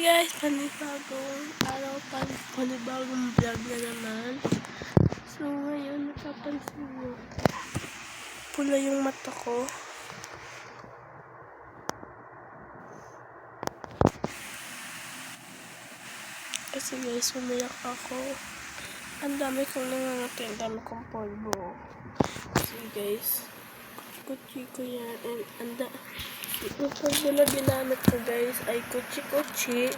guys, panibagong araw, pan panibagong vlog na naman. So ngayon, napapansin nyo, pula yung mata ko. Kasi guys, umiyak ako. Ang dami kong nangangati, ang dami kong polvo. Kasi guys, kutsi ko yan. And ang da yung polvo na ginamit ko guys ay kutsi-kutsi.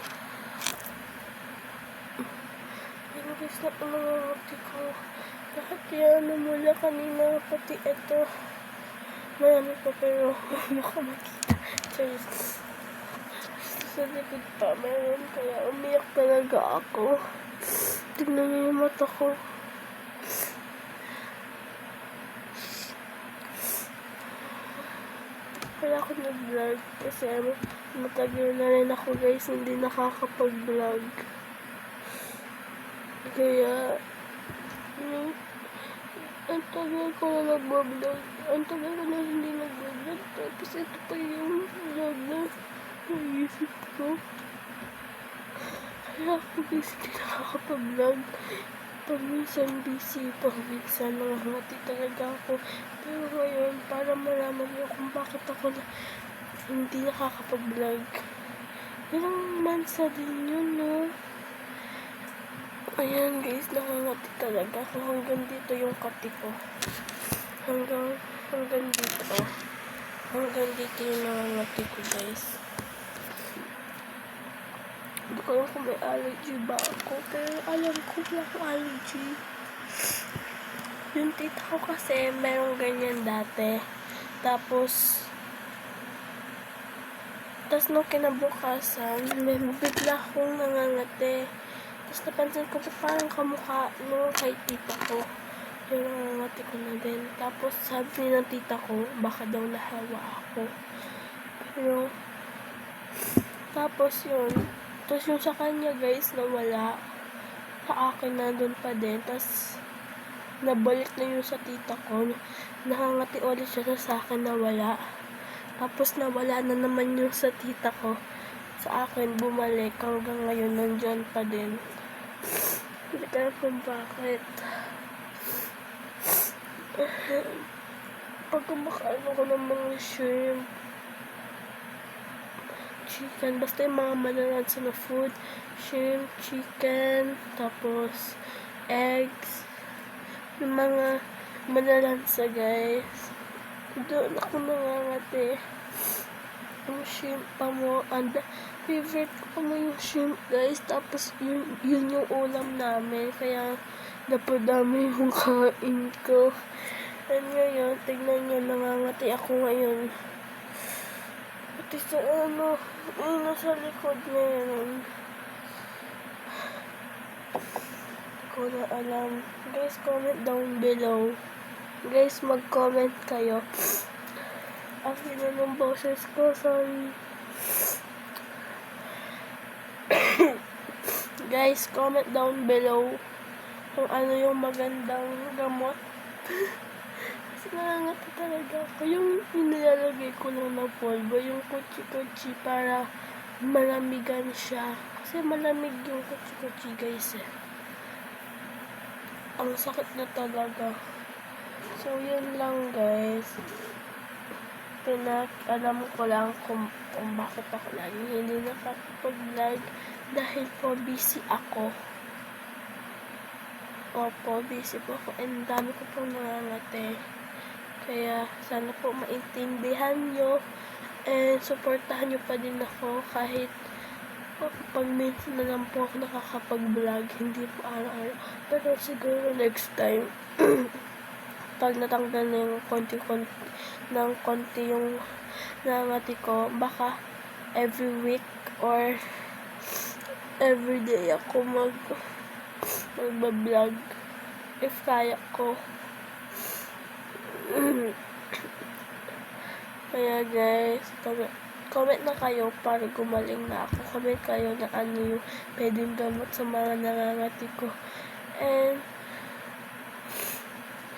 Pero guys, na nangangati ko. Lahat yan, namula kanina, pati ito. Marami pa pero baka makita. Cheers sa likod pa meron kaya umiyak talaga ako. Tignan niyo yung mata ko. Kaya ako nag-vlog kasi matagal na rin ako guys hindi nakakapag-vlog. Kaya, ano, ang tagal ko na nag-vlog. Ang tagal ko na hindi nag-vlog. Tapos ito pa yung vlog na naisip ko. Kaya ako busy hindi nakakapag-vlog. Pag minsan busy, pag minsan nangangati talaga ako. Pero para malaman niyo kung bakit ako na hindi nakakapag-vlog. Ilang months na din yun, no? Ayan guys, nangangati talaga ako. Hanggang dito yung kati ko. Hanggang, hanggang dito. Hanggang dito yung nangangati ko guys. Hindi ko alam kung may allergy ba ako. Pero alam ko wala akong allergy. Yung tita ko kasi merong ganyan dati. Tapos, tapos nung kinabukasan, may bigla akong nangangati. Tapos napansin ko pa parang kamukha nung kay tita ko. Yung nangangati ko na din. Tapos sabi ng tita ko, baka daw nahawa ako. Pero, tapos yun, tapos yung sa kanya guys, nawala. Sa akin nandun pa din. Tapos, nabalik na yung sa tita ko. Nakangati ulit siya sa akin nawala. Tapos nawala na naman yung sa tita ko. Sa akin bumalik hanggang ngayon nandyan pa din. Hindi ko kung bakit. Pag kumakain ako ng mga shrimp, chicken, basta yung mga malalansa na food, shrimp, chicken, tapos eggs, yung mga malalansa guys. Doon ako nangangati. Yung shrimp pa mo, and favorite ko mo yung shrimp guys, tapos yun, yun yung ulam namin, kaya napadami yung kain ko. And ngayon, tignan nyo, nangangati ako ngayon. Pati sa ano, yung nasa likod na yun. Hindi ko na alam. Guys, comment down below. Guys, mag-comment kayo. Akin na ng boses ko, sorry. Guys, comment down below kung ano yung magandang gamot. Kasi nangangati talaga ako. Yung inilalagay ko lang ng polvo, yung kutsi-kutsi para malamigan siya. Kasi malamig yung kutsi-kutsi guys eh. Ang sakit na talaga. So, yun lang guys. Pinak, alam ko lang kung, kung bakit ako lagi hindi nakakapag-vlog dahil po busy ako. Opo, busy po ako. And dami ko pong nangangate. Kaya, sana po maintindihan nyo. And, supportahan nyo pa din ako kahit pag minsan na lang po ako nakakapag-vlog. Hindi po araw-araw. Pero siguro next time, pag natanggal na yung konti-konti ng konti yung nangangati ko, baka every week or every day ako mag magbablog if kaya ko. Kaya guys, comment, comment na kayo para gumaling na ako. Comment kayo na ano yung pwedeng gamot sa mga nangangati ko. And,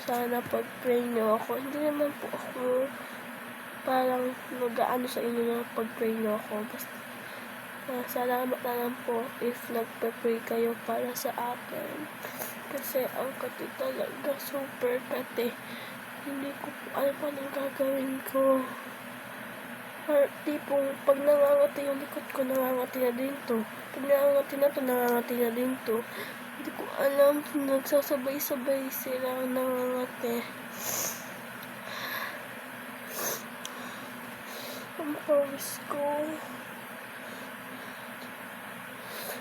sana pag-pray nyo ako. Hindi naman po ako parang nag-ano sa inyo na pag-pray nyo ako. Basta, Ah, salamat na lang po if nagpe-pray kayo para sa akin. Kasi ang kati talaga super kati. Hindi ko po alam ang gagawin ko. Tipong pag nangangati yung likod ko, nangangati na din to. Pag nangangati na to, nangangati na din to. Hindi ko alam, nagsasabay-sabay sila nangangati. Ang pawis ko.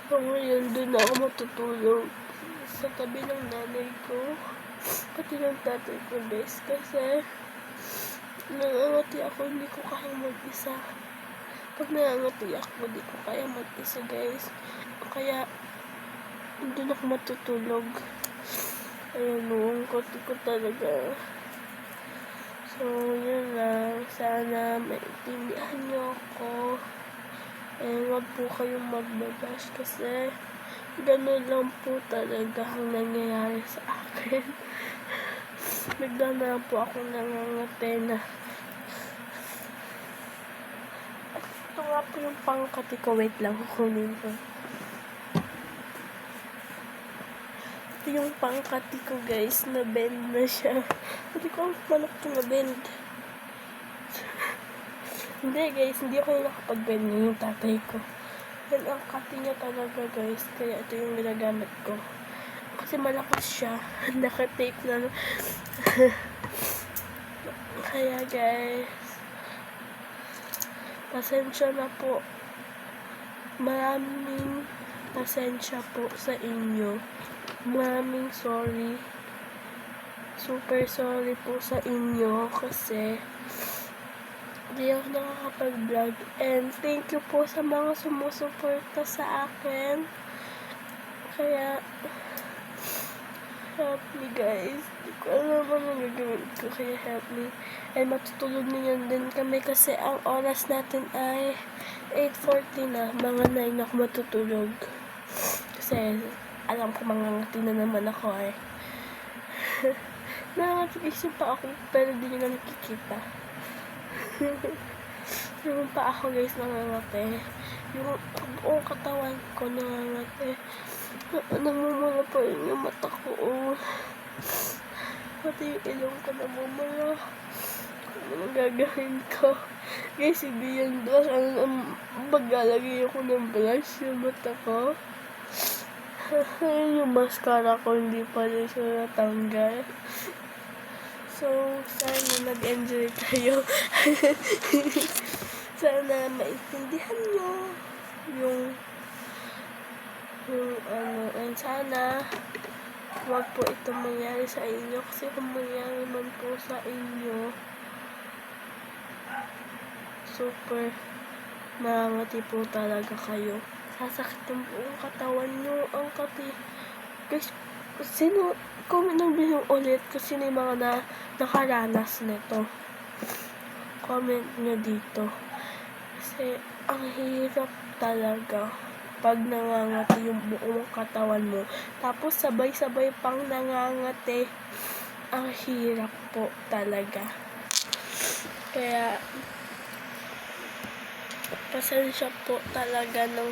So, ngayon, doon ako matutulog sa tabi ng nanay ko. Pati ng tatay ko, guys. Kasi, nangangati ako, hindi ko kaya mag-isa. Pag nangangati ako, hindi ko kaya mag-isa, guys. Kaya, doon ako matutulog. Ayun, koti ko talaga. So, yun lang. Sana maintindihan niyo ako. Eh, wag po kayong magbabash kasi ganun lang po talaga ang nangyayari sa akin. Bigla na lang po ako nangangate na. At ito po yung pangkati ko. Wait lang, kukunin ko. Ito yung pangkati ko guys, na bend na siya. Hindi ko ang manok na bend. Hindi guys, hindi ako yung nakapag-bend yung tatay ko. Yan ang kati niya talaga guys, kaya ito yung ginagamit ko. Kasi malakas siya, nakatape na. kaya guys, pasensya na po. Maraming pasensya po sa inyo. Maraming sorry. Super sorry po sa inyo kasi hindi ako nakakapag-vlog. And thank you po sa mga sumusuporta sa akin. Kaya, help me guys. Hindi ko alam ano gagawin ko. Kaya help me. And matutulog niyan din kami kasi ang oras natin ay 8.40 na. Mga 9 ako matutulog. Kasi, alam ko mga na naman ako eh. Nakakatigisip pa ako pero di nyo na nakikita. yung pa ako guys nangangate. Yung buong katawan ko nangangate. Namumula po yung mata ko. Oh. Pati yung ilong ko namumula. Ano gagawin ko? Guys, hindi yan blush. Ano, um, maglalagay ako ng blush yung mata ko. yung mascara ko hindi pa rin siya natanggal. So, sana nag-enjoy kayo. sana maintindihan nyo yung yung ano, and sana wag po ito mangyari sa inyo. Kasi kung mangyari man po sa inyo super mangati po talaga kayo. Sasakit yung buong katawan nyo ang kati guys sino comment nang bilhin ulit kung sino yung mga na, nakaranas nito. Comment nyo dito. Kasi ang hirap talaga pag nangangati yung buong katawan mo. Tapos sabay-sabay pang nangangati. Ang hirap po talaga. Kaya pasensya po talaga ng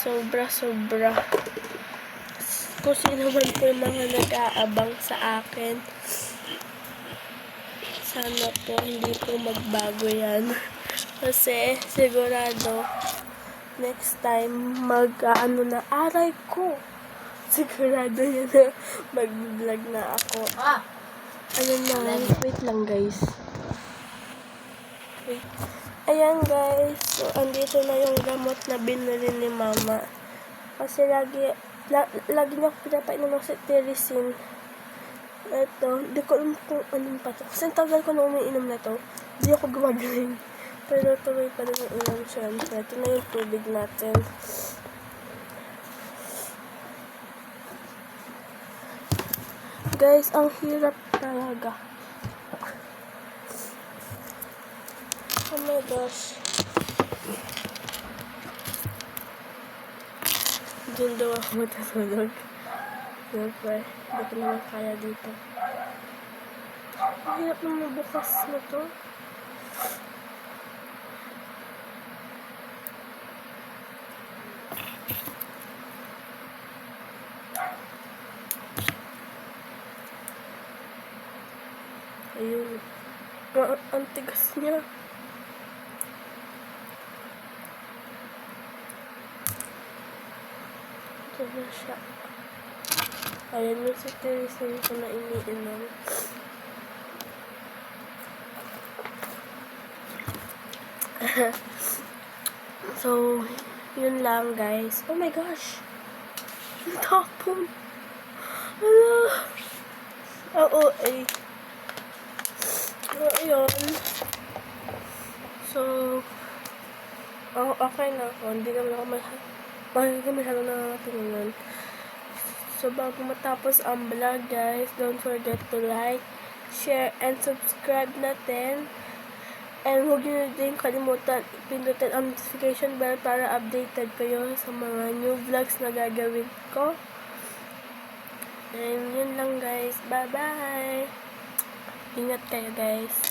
sobra-sobra. Kung sino man po yung mga nag-aabang sa akin sana po hindi po magbago yan. Kasi sigurado next time mag ano na aray ko sigurado yun na mag-vlog na ako Ah, Ayun na, wait lang guys. Wait. Ayan guys, so andito na yung gamot na binili ni mama. Kasi lagi, la, lagi niya ako pinapainom ng cetirizine. Ito, di ko alam kung anong pa to. Kasi tagal ko na umiinom na to. Di ako gumagaling. Pero tuloy pa rin yung inom syempre. Ito na yung tubig natin. Guys, ang hirap talaga. Oh my gosh. Doon daw ako matutulog. Siyempre, hindi ko naman kaya dito. Hirap naman bukas na to. Tigas niya. Ito na siya. Ayan yung si Teresa yung ko na iniinom. so, yun lang guys. Oh my gosh! Yung tapon! Ano? Oo, eh. So, yun. So, oh, okay na ako. Hindi naman ako masyadong, hindi ko masyadong nakakatingin So, bago matapos ang vlog, guys, don't forget to like, share, and subscribe natin. And huwag nyo din kalimutan pindutin ang notification bell para updated kayo sa mga new vlogs na gagawin ko. And yun lang guys. Bye-bye! Ingat kayo guys.